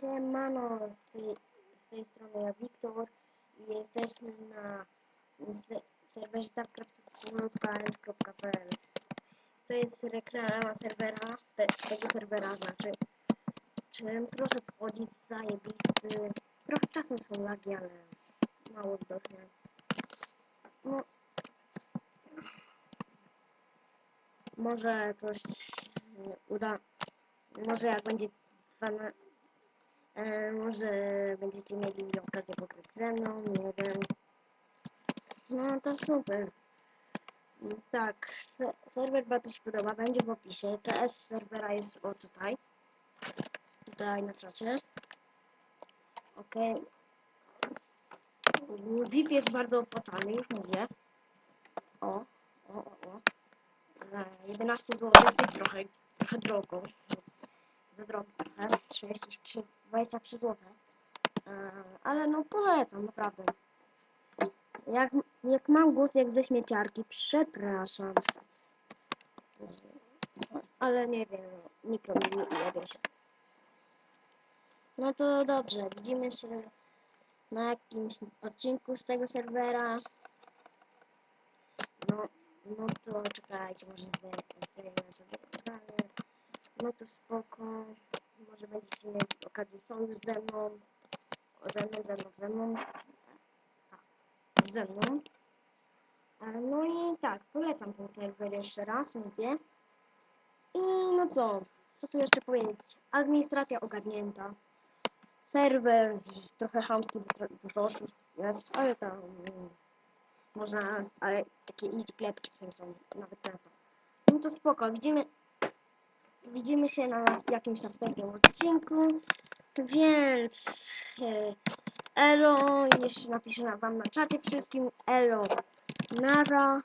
Siemano, z tej, z tej strony ja Wiktor i jesteśmy na se- serwerze tapcraft.pl To jest reklama serwera, te, tego serwera znaczy. Czym proszę wchodzić, zajebisty. Trochę czasem są lagi, ale mało widoczne. No. Może coś uda. Może jak będzie 12, E, może będziecie mieli okazję pograć ze mną, nie wiem. No to super. Tak, se serwer bardzo się podoba, będzie w opisie. TS serwera jest o tutaj. Tutaj na czacie. Ok. VIP jest bardzo opłacalny, już mówię. O, o, o, o. E, 11 zł jest trochę, trochę drogo za drogi trochę, 33, 23 zł. Ale no polecam, naprawdę. Jak, jak mam głos jak ze śmieciarki, przepraszam. Ale nie wiem, mikro mi jebie się. No to dobrze, widzimy się na jakimś odcinku z tego serwera. No, no to czekajcie, może zdejmę, sobie. No to spoko. Może będziecie mieli okazję sojusz ze mną. Ze mną, ze mną, ze mną. A, ze mną. No i tak, polecam ten serwer jeszcze raz, mówię. I no co, co tu jeszcze powiedzieć? Administracja ogarnięta. Serwer trochę chamski, dużo oszustw jest, ale tam mm, można, ale takie easy klepki są, nawet często. No to spoko, widzimy, widzimy się na nas- jakimś następnym odcinku, więc e, elo, jeszcze napiszę na- wam na czacie wszystkim, elo, nara,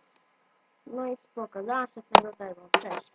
no i spoko, do następnego. Tego, cześć.